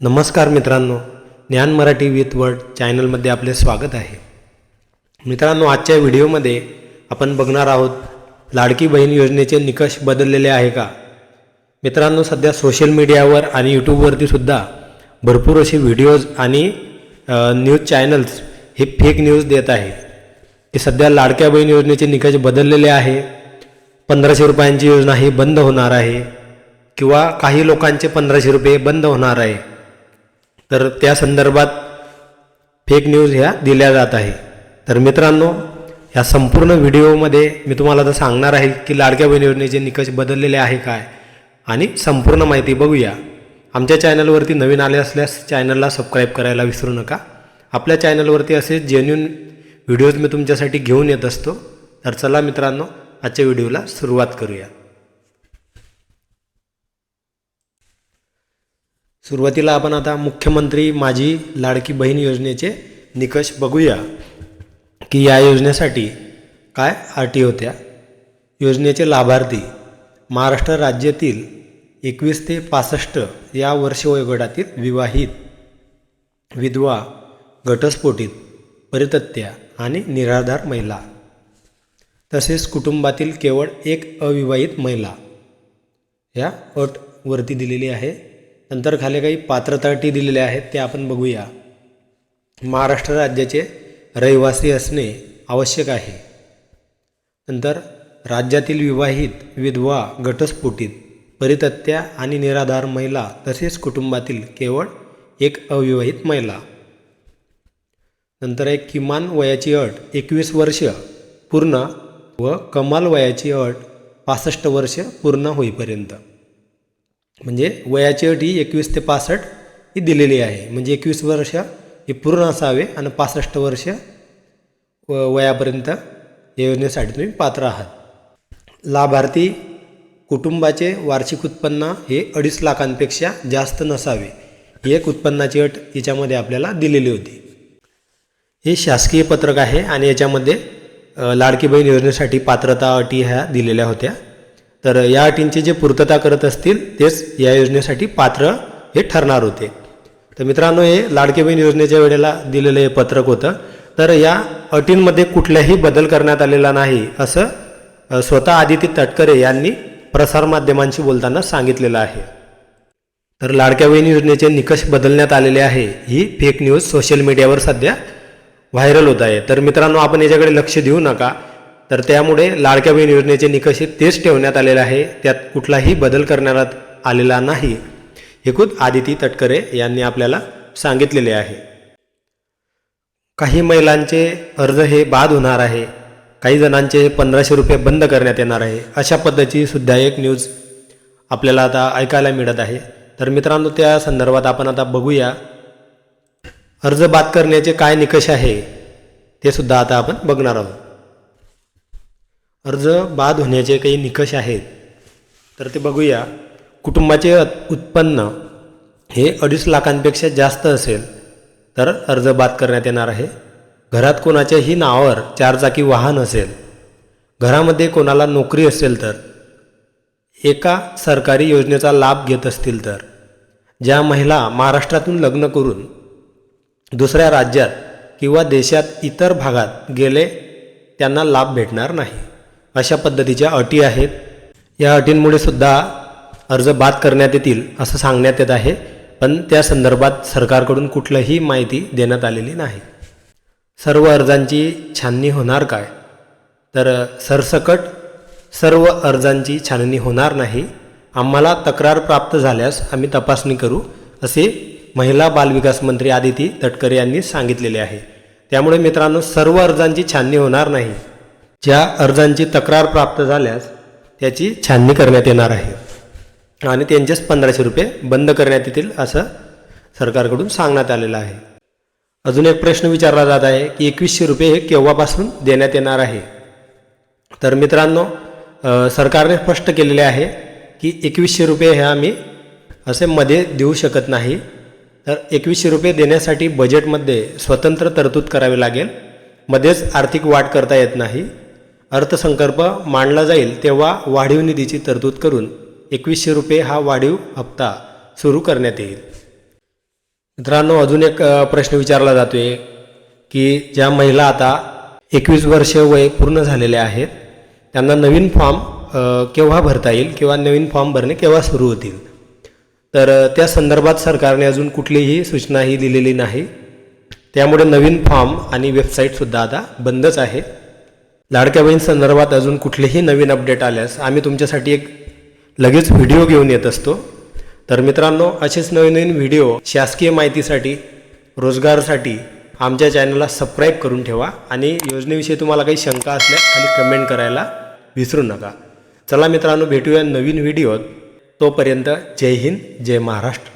नमस्कार मित्रांनो ज्ञान मराठी विथ वर्ड चॅनलमध्ये आपले स्वागत आहे. मित्रांनो आजच्या व्हिडिओमध्ये आपण बघणार आहोत लाडकी बहीण योजनेचे निकष बदललेले आहे का? मित्रांनो सध्या सोशल मीडियावर आणि यूट्यूबवरती सुद्धा भरपूर असे व्हिडिओज आणि न्यूज चॅनल्स हे फेक न्यूज देत आहे. की सध्या लाडक्या बहीण योजनेचे निकष बदललेले आहे. पंधराशे रुपयांची योजना ही बंद होणार आहे. किंवा काही लोकांचे पंधराशे रुपये बंद होणार आहे. तर त्या संदर्भात फेक न्यूज ह्या दिल्या जात आहे. तर मित्रांनो ह्या संपूर्ण व्हिडिओमध्ये मी तुम्हाला तर सांगणार आहे की लाडक्या बहीण योजनेचे निकष बदललेले आहे काय आणि संपूर्ण माहिती बघूया. आमच्या चॅनलवरती नवीन आले असल्यास चॅनलला सबस्क्राईब करायला विसरू नका. आपल्या चॅनलवरती असे जेन्युन व्हिडिओज मी तुमच्यासाठी घेऊन येत असतो. तर चला मित्रांनो आजच्या व्हिडिओला सुरुवात करूया. सुरुवातीला आपण आता मुख्यमंत्री माझी लाडकी बहीण योजनेचे निकष बघूया. की या योजनेसाठी काय अटी होत्या? योजनेचे लाभार्थी महाराष्ट्र राज्यातील एकवीस ते पासष्ट या वर्ष वयोगटातील विवाहित विधवा घटस्फोटित परितत्या आणि निराधार महिला तसेच कुटुंबातील केवळ एक अविवाहित महिला या अट वरती दिलेली आहे. नंतर खाली काही पात्रता अटी दिलेल्या आहेत त्या आपण बघूया. महाराष्ट्र राज्याचे रहिवासी असणे आवश्यक आहे. नंतर राज्यातील विवाहित विधवा घटस्फोटित परितत्या आणि निराधार महिला तसेच कुटुंबातील केवळ एक अविवाहित महिला. नंतर एक किमान वयाची अट एकवीस वर्ष पूर्ण व कमाल वयाची अट पासष्ट वर्ष पूर्ण होईपर्यंत. म्हणजे वयाची अट ही एकवीस ते पासष्ट ही दिलेली आहे. म्हणजे एकवीस वर्ष हे पूर्ण असावे आणि पासष्ट वर्ष व वयापर्यंत या योजनेसाठी तुम्ही पात्र आहात. लाभार्थी कुटुंबाचे वार्षिक उत्पन्न हे अडीच लाखांपेक्षा जास्त नसावे. ही एक उत्पन्नाची अट याच्यामध्ये आपल्याला दिलेली होती. हे शासकीय पत्रक आहे आणि याच्यामध्ये लाडकी बहीण योजनेसाठी पात्रता अटी ह्या दिलेल्या होत्या. तर या अटींची जे पूर्तता करत असतील तेच या योजनेसाठी पात्र हे ठरणार होते. तर मित्रांनो हे लाडके बहीण योजनेच्या वेळेला दिलेलं हे पत्रक होतं. तर या अटींमध्ये कुठल्याही बदल करण्यात आलेला नाही असं स्वतः आदिती तटकरे यांनी प्रसारमाध्यमांशी बोलताना सांगितलेलं आहे. तर लाडक्या बहीण योजनेचे निकष बदलण्यात आलेले आहे ही फेक न्यूज सोशल मीडियावर सध्या व्हायरल होत आहे. तर मित्रांनो आपण याच्याकडे लक्ष देऊ नका. तर त्यामुळे लाडक्या बहीण योजनेचे निकष हे तेच ठेवण्यात आलेले आहे. त्यात कुठलाही बदल करण्यात आलेला नाही. हे खुद आदिती तटकरे यांनी आपल्याला सांगितलेले आहे. काही महिलांचे अर्ज हे बाद होणार आहे. काही जणांचे पंधराशे रुपये बंद करण्यात येणार आहे. अशा पद्धतीची सुद्धा एक न्यूज आपल्याला आता ऐकायला मिळत आहे. तर मित्रांनो त्या संदर्भात आपण आता बघूया. अर्ज बाद करण्याचे काय निकष आहे ते सुद्धा आता आपण बघणार आहोत. अर्ज बाद होण्याचे काही निकष आहेत. तर ते बघूया. कुटुंबाचे उत्पन्न हे अडीच लाखांपेक्षा जास्त असेल तर अर्ज बाद करण्यात येणार आहे. घरात कोणाच्याही नावावर चारचाकी वाहन असेल घरामध्ये कोणाला नोकरी असेल तर एका सरकारी योजनेचा लाभ घेत असतील तर ज्या महिला महाराष्ट्रातून लग्न करून दुसऱ्या राज्यात किंवा देशात इतर भागात गेले त्यांना लाभ भेटणार नाही. अशा पद्धतीच्या अटी आहेत. या अटींमुळे सुद्धा अर्ज बाद करण्यात येतील असं सांगण्यात येत आहे पण त्या संदर्भात सरकारकडून कुठलीही माहिती देण्यात आलेली नाही. सर्व अर्जांची छाननी होणार काय? तर सरसकट सर्व अर्जांची छाननी होणार नाही. आम्हाला तक्रार प्राप्त झाल्यास आम्ही तपासणी करू असे महिला बालविकास मंत्री आदिती तटकरे यांनी सांगितलेले आहे. त्यामुळे मित्रांनो सर्व अर्जांची छाननी होणार नाही. ज्या अर्जांची तक्रार प्राप्त झाल्यास त्याची छाननी करण्यात येणार आहे. आणि त्यांचेच पंधराशे रुपये बंद करण्यात येतील असं सरकारकडून सांगण्यात आलेलं आहे. अजून एक प्रश्न विचारला जात आहे की एकवीसशे रुपये हे केव्हापासून देण्यात येणार आहे? तर मित्रांनो सरकारने स्पष्ट केलेले आहे की एकवीसशे रुपये हे आम्ही असे मध्ये देऊ शकत नाही. तर एकवीसशे रुपये देण्यासाठी बजेटमध्ये स्वतंत्र तरतूद करावी लागेल. मध्येच आर्थिक वाढ करता येत नाही. अर्थसंकल्प मांडला जाईल तेव्हा वाढीव निधीची तरतूद करून एकवीसशे रुपये हा वाढीव हप्ता सुरू करण्यात येईल. मित्रांनो अजून एक प्रश्न विचारला जातो आहे की ज्या महिला आता एकवीस वर्ष वय पूर्ण झालेले आहेत त्यांना नवीन फॉर्म केव्हा भरता येईल किंवा नवीन फॉर्म भरणे केव्हा सुरू होतील? तर त्या संदर्भात सरकारने अजून कुठलीही सूचनाही दिलेली नाही. त्यामुळे नवीन फॉर्म आणि वेबसाईटसुद्धा आता बंदच आहे. लाडक्या बहीण संदर्भात अजून कुठलेही नवीन अपडेट आल्यास आम्ही तुमच्यासाठी एक लगेच व्हिडिओ घेऊन येत असतो. तर मित्रांनो असेच नवीन नवीन व्हिडिओ शासकीय माहितीसाठी रोजगारसाठी आमच्या चॅनलला सबस्क्राईब करून ठेवा आणि योजनेविषयी तुम्हाला काही शंका असल्यास खाली कमेंट करायला विसरू नका. चला मित्रांनो भेटूया नवीन व्हिडिओत तोपर्यंत जय हिंद जय महाराष्ट्र.